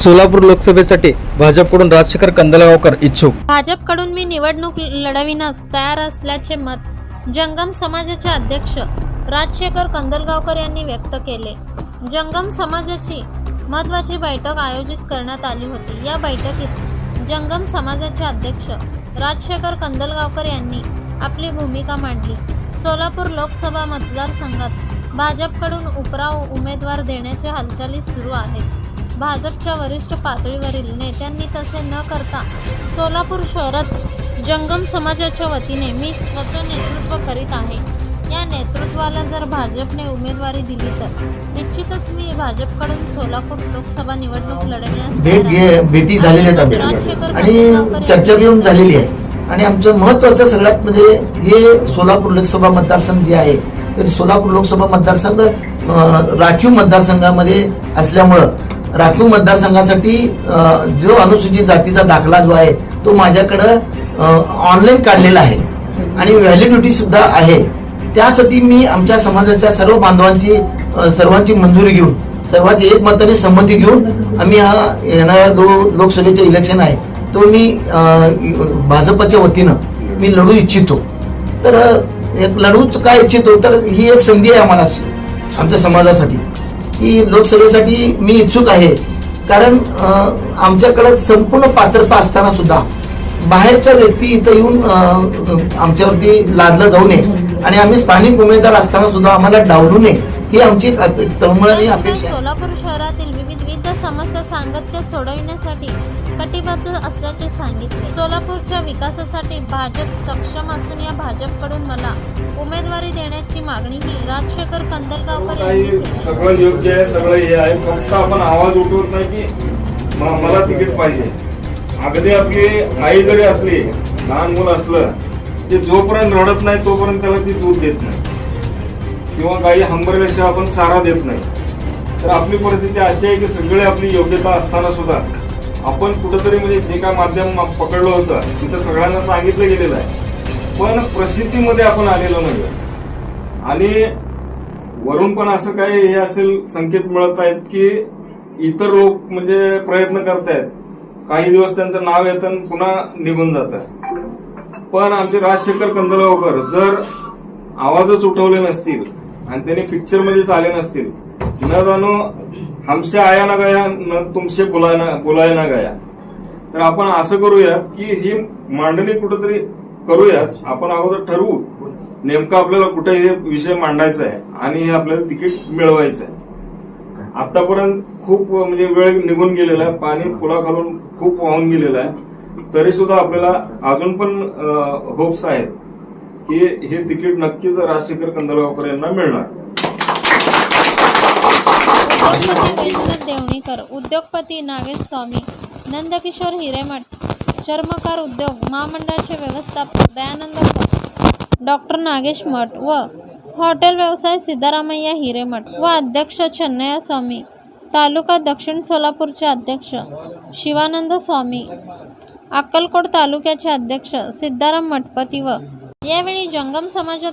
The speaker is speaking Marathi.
सोलापूर लोकसभेसाठी भाजपकडून राजशेखर कंदलगावकर इच्छुक. भाजपकडून मी निवडणूक लढविण्यास तयार असल्याचे मत जंगम समाजाचे अध्यक्ष राजशेखर कंदलगावकर यांनी व्यक्त केले. जंगम समाजाची महत्त्वाची बैठक आयोजित करण्यात आली होती. या बैठकीत जंगम समाजाचे अध्यक्ष राजशेखर कंदलगावकर यांनी आपली भूमिका मांडली. सोलापूर लोकसभा मतदारसंघात भाजपकडून उपराव उमेदवार देण्याचे हालचाली सुरू आहेत. भाजपच्या वरिष्ठ पातळीवरील नेत्यांनी तसे न करता सोलापूर शहरात जंगम समाजाच्या वतीने मी स्वतः नेतृत्व करीत आहे. या नेतृत्वाला जर भाजपने उमेदवारी दिली तर निश्चितच मी भाजपकडून सोलापूर लोकसभा निवडणूक लढविण्यास चर्चा घेऊन झालेली. आहे. आणि आमचं महत्वाचं सगळ्यात म्हणजे हे सोलापूर लोकसभा मतदारसंघ जे आहे तर सोलापूर लोकसभा मतदारसंघ राखीव मतदारसंघामध्ये असल्यामुळं राखीव मतदारसंघासाठी जो अनुसूचित जातीचा दाखला जो आहे तो माझ्याकडं ऑनलाईन काढलेला आहे. आणि व्हॅलिडिटी सुद्धा आहे. त्यासाठी मी आमच्या समाजाच्या सर्व बांधवांची सर्वांची मंजुरी घेऊन सर्वांची एकमताने संमती घेऊन आम्ही हा येणारा जो लोकसभेचे इलेक्शन आहे तो मी भाजपच्या वतीनं मी लढू इच्छितो. तर एक लढू काय इच्छितो तर ही एक संधी आहे आम्हाला आमच्या समाजासाठी. की लोकसभेसाठी मी इच्छुक आहे. कारण अं, आमच्याकडे संपूर्ण पात्रता असताना सुद्धा बाहेरचा व्यक्ती इथं येऊन आमच्यावरती लादलं जाऊ नये. आणि आम्ही स्थानिक उमेदवार असताना सुद्धा आम्हाला डावलू नये. ही आमची एक त्याचबरोबर अपेक्षा आहे. सोलापूर शहरातील विविध विविध समस्या सातत्य सोडविण्यासाठी कटिबद्ध असल्याचे सांगितले. सोलापूरच्या विकासासाठी भाजप सक्षम असून या भाजपकडून मला उमेदवारी देण्याची मागणीही राजशेखर कंदलगावकर यांनी केली. सगळं योग्य आहे सगळं हे आहे. फक्त आपण आवाज उठवत नाही की म- मला तिकीट पाहिजे. अगदी आपली आई जरी असली लहान मुलं असलं ते जोपर्यंत रडत नाही तोपर्यंत त्याला ती दूध देत नाही. किंवा काही हंबरल्याशिवाय आपण चारा देत नाही. तर आपली परिस्थिती अशी आहे की सगळे आपली योग्यता असताना सुद्धा आपण कुठंतरी म्हणजे जे काय माध्यम पकडलं होतं तिथं सगळ्यांना सांगितलं गेलेलं आहे. पण प्रसिद्धीमध्ये आपण आलेलो नाही आणि वरून पण असं काही हे असेल संकेत मिळत आहेत की इतर लोक म्हणजे प्रयत्न करतायत. काही दिवस त्यांचं नाव येतं पुन्हा निघून जातं. पण आमचे राजशेखर कंदलगावकर जर आवाजच उठवले नसतील आणि त्यांनी पिक्चर मध्येच आले नसतील. न जाणू हमसे आया ना गया न तुमसे बुलायना बुलाय ना गया. तर आपण असं करूया की ही मांडणी कुठंतरी करूयात. आपण अगोदर ठरवू नेमकं आपल्याला कुठे हे विषय मांडायचा आहे आणि हे आपल्याला तिकीट मिळवायचं आहे. आतापर्यंत खूप म्हणजे वेळ निघून गेलेला आहे. पाणी पुलाखालून खूप वाहून गेलेलं आहे. तरी सुद्धा आपल्याला अजून पण होप्स आहेत. की हे तिकीट नक्कीच राजशेखर कंदलगावकर यांना मिळणार. देवणीकर उद्योगपती नागेश स्वामी नंदकिशोर हिरेमठ चर्मकार उद्योग महामंडळाचे व्यवस्थापक दयानंद डॉक्टर नागेश मठ व हॉटेल व्यवसाय सिद्धारामय्या हिरेमठ व अध्यक्ष चन्नया स्वामी तालुका दक्षिण सोलापूरचे अध्यक्ष शिवानंद स्वामी अक्कलकोट तालुक्याचे अध्यक्ष सिद्धाराम मठपती व यावेळी जंगम समाजात